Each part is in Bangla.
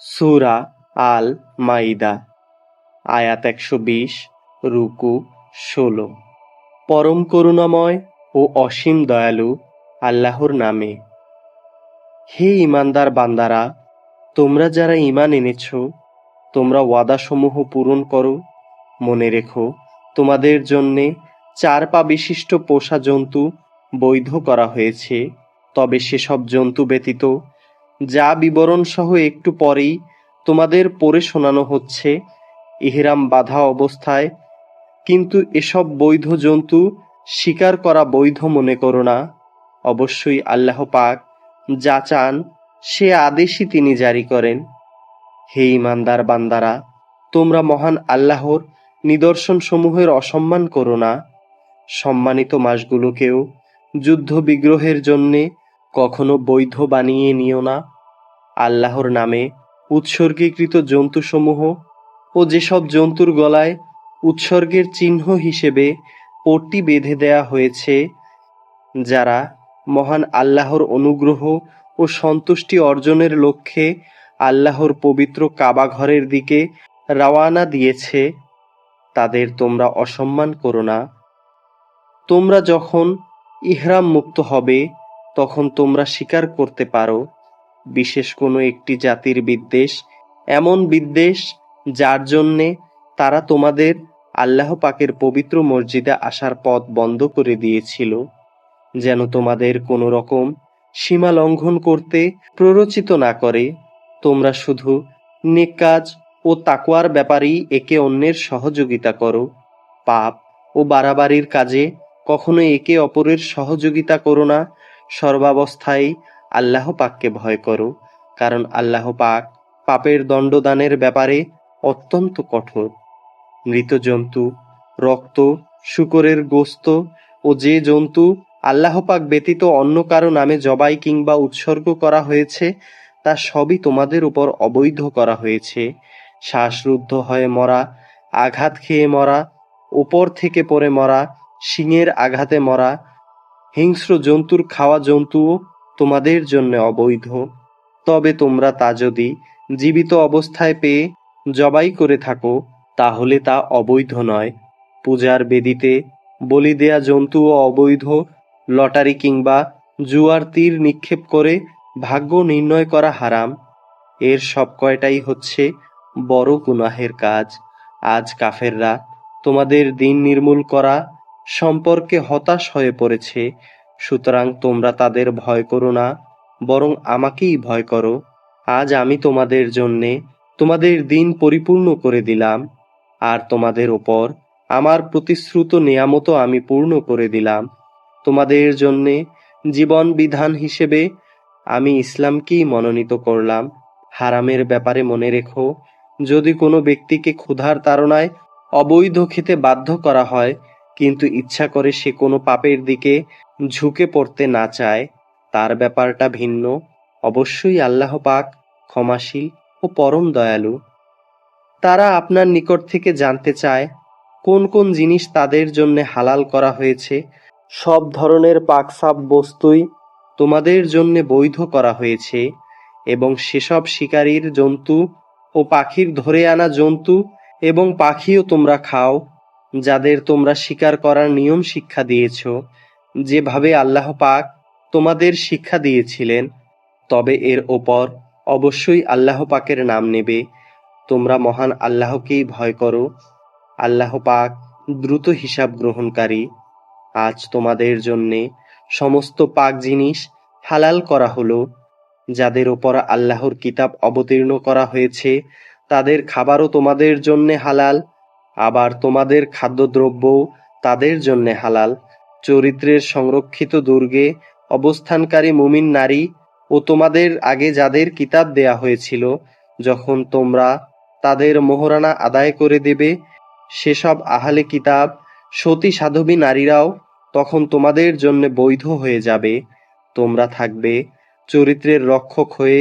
সূরা আল মাইদা আয়াত একশো বিশ, রুকু ষোলো। পরম করুণাময় ও অসীম দয়ালু আল্লাহর নামে। হে ইমানদার বান্দারা, তোমরা যারা ইমান এনেছ, তোমরা ওয়াদাসমূহ পূরণ করো। মনে রেখো, তোমাদের জন্যে চার পা বিশিষ্ট পোষা জন্তু বৈধ করা হয়েছে, তবে সেসব জন্তু ব্যতীত যা বিবরণ সহ একটু পরেই তোমাদের পড়ে শোনানো হচ্ছে। ইহরাম বাধা অবস্থায়। কিন্তু এসব বৈধ জন্তু শিকার করা বৈধ মনে করো না। অবশ্যই আল্লাহ পাক যা চান, সে আদেশই তিনি জারি করেন। হে ইমানদার বান্দারা, তোমরা মহান আল্লাহর নিদর্শন সমূহের অসম্মান করো না। সম্মানিত মাসগুলোকেও যুদ্ধ বিগ্রহের জন্যে কখনো বৈধ বানিয়ে নিও না। আল্লাহর নামে উৎসর্গীকৃত জন্তুসমূহ ও যেসব জন্তুর গলায় উৎসর্গের চিহ্ন হিসেবে পট্টি বেঁধে দেয়া হয়েছে, যারা মহান আল্লাহর অনুগ্রহ ও সন্তুষ্টি অর্জনের লক্ষ্যে আল্লাহর পবিত্র কাবা ঘরের দিকে রওয়ানা দিয়েছে, তাদের তোমরা অসম্মান করো না। তোমরা যখন ইহরাম মুক্ত হবে তখন তোমরা স্বীকার করতে পারো, বিশেষ কোনো একটি জাতির বিদ্বেষ, এমন বিদ্বেষ যার জন্যে তারা তোমাদের আল্লাহ পাকের পবিত্র মসজিদে আসার পথ বন্ধ করে দিয়েছিল, যেন তোমাদের কোনো রকম সীমা লঙ্ঘন করতে প্ররোচিত না করে। তোমরা শুধু নেক কাজ ও তাকওয়ার ব্যাপারেই একে অন্যের সহযোগিতা করো। পাপ ও বাড়াবাড়ির কাজে কখনো একে অপরের সহযোগিতা করো না সর্বাবস্থায় আল্লাহ পাককে ভয় করো, কারণ আল্লাহ পাক পাপের দণ্ডদানের ব্যাপারে অত্যন্ত কঠোর। মৃত জন্তু রক্ত, শুকরের গোস্ত ও যে জন্তু আল্লাহ পাক ব্যতীত অন্য কারও নামে জবাই কিংবা উৎসর্গ করা হয়েছে, তা সবই তোমাদের উপর অবৈধ করা হয়েছে। শ্বাসরুদ্ধ হয়ে মরা, আঘাত খেয়ে মরা ওপর থেকে পড়ে মরা, শিঙের আঘাতে মরা হিংস্র জন্তুর খাওয়া জন্তুও তোমাদের জন্য অবৈধ। তবে তোমরা তা যদি জীবিত অবস্থায় পেয়ে জবাই করে থাকো, তাহলে তা অবৈধ নয়। পূজার বেদিতে বলি দেয়া জন্তুও অবৈধ। লটারি কিংবা জুয়ার তীর নিক্ষেপ করে ভাগ্য নির্ণয় করা হারাম। এর সব কয়টাই হচ্ছে বড় গুনাহের কাজ। আজ কাফেররা তোমাদের দিন নির্মূল করা সম্পর্কে হতাশ হয়ে পড়েছে, সুতরাং তোমরা তাদের ভয় করো না, বরং আমাকেই ভয় করো। আজ আমি তোমাদের জন্যে তোমাদের দিন পরিপূর্ণ করে দিলাম, আর তোমাদের ওপর আমার প্রতিশ্রুত নিয়ামতও আমি পূর্ণ করে দিলাম। তোমাদের জন্যে জীবন বিধান হিসেবে আমি ইসলামকেই মনোনীত করলাম। হারামের ব্যাপারে মনে রেখো, যদি কোনো ব্যক্তিকে ক্ষুধার তাড়নায় অবৈধ খেতে বাধ্য করা হয় কিন্তু ইচ্ছা করে সে কোনো পাপের দিকে ঝুঁকে পড়তে না চায়, তার ব্যাপারটা ভিন্ন। অবশ্যই আল্লাহ পাক ক্ষমাশীল ও পরম দয়ালু। তারা আপনার নিকট থেকে জানতে চায়, কোন কোন জিনিস তাদের জন্য হালাল করা হয়েছে। সব ধরনের পাকসাপ বস্তুই তোমাদের জন্য বৈধ করা হয়েছে এবং সেসব শিকারীর জন্তু ও পাখির ধরে আনা জন্তু এবং পাখিও তোমরা খাও। যাদের তোমরা শিকার করার নিয়ম শিক্ষা দিয়েছ, যেভাবে আল্লাহ পাক তোমাদের শিক্ষা দিয়েছিলেন, তবে এর ওপর অবশ্যই আল্লাহ পাকের নাম নেবে। তোমরা মহান আল্লাহকেই ভয় করো। আল্লাহ পাক দ্রুত হিসাব গ্রহণকারী। আজ তোমাদের জন্যে সমস্ত পাক জিনিস হালাল করা হলো। যাদের ওপর আল্লাহর কিতাব অবতীর্ণ করা হয়েছে, তাদের খাবারও তোমাদের জন্যে হালাল। আবার তোমাদের খাদ্যদ্রব্যও তাদের জন্যে হালাল। চরিত্রের সংরক্ষিত দুর্গে অবস্থানকারী মুমিন নারী ও তোমাদের আগে যাদের কিতাব দেয়া হয়েছিল, যখন তোমরা তাদের মোহরানা আদায় করে দেবে, সেসব আহালে কিতাব সতী সাধবী নারীরাও তখন তোমাদের জন্য বৈধ হয়ে যাবে। তোমরা থাকবে চরিত্রের রক্ষক হয়ে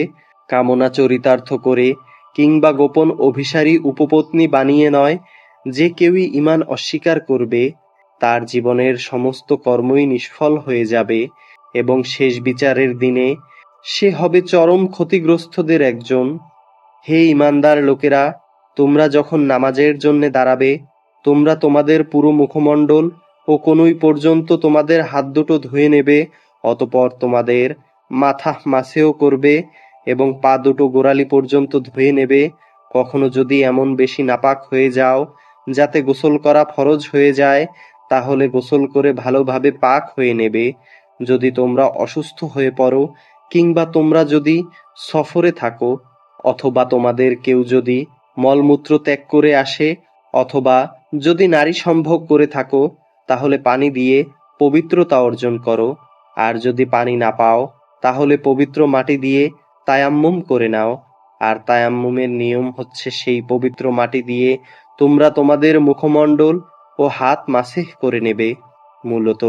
কামনা চরিতার্থ করে, কিংবা গোপন অভিসারী উপপত্নী বানিয়ে নয় যে কেউই ইমান অস্বীকার করবে, তার জীবনের সমস্ত কর্মই নিষ্ফল হয়ে যাবে এবং শেষ বিচারের দিনে সে হবে চরম ক্ষতিগ্রস্তদের একজন। হে ইমানদার লোকেরা, তোমরা যখন নামাজের জন্য দাঁড়াবে, তোমরা তোমাদের পুরো মুখমণ্ডল ও কনুই পর্যন্ত তোমাদের হাত দুটো ধুয়ে নেবে, অতপর তোমাদের মাথা মাসেও করবে এবং পা দুটো গোড়ালি পর্যন্ত ধুয়ে নেবে। কখনো যদি এমন বেশি নাপাক হয়ে যাও যাতে গোসল করা ফরজ হয়ে যায়, তাহলে গোসল করে ভালোভাবে পাক হয়ে নেবে। যদি তোমরা অসুস্থ হয়ে পড়ো, কিংবা তোমরা যদি সফরে থাকো, অথবা তোমাদের কেউ যদি মলমূত্র ত্যাগ করে আসে, অথবা যদি নারী সম্ভোগ করে থাকো, তাহলে পানি দিয়ে পবিত্রতা অর্জন করো। আর যদি পানি না পাও, তাহলে পবিত্র মাটি দিয়ে তায়াম্মুম করে নাও। আর তায়াম্মুমের নিয়ম হচ্ছে সেই পবিত্র মাটি দিয়ে তোমরা তোমাদের মুখমণ্ডল ও হাত মাসেহ করে নেবে, মূলত।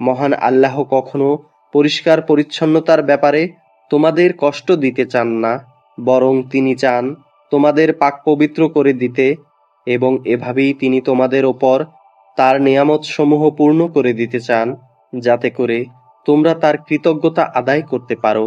মহান আল্লাহ কখনো পরিষ্কার পরিচ্ছন্নতার ব্যাপারে তোমাদের কষ্ট দিতে চান না, বরং তিনি চান তোমাদের পাক পবিত্র করে দিতে এবং এভাবেই তিনি তোমাদের ওপর তার নিয়ামত সমূহ পূর্ণ করে দিতে চান, যাতে করে তোমরা তার কৃতজ্ঞতা আদায় করতে পারো।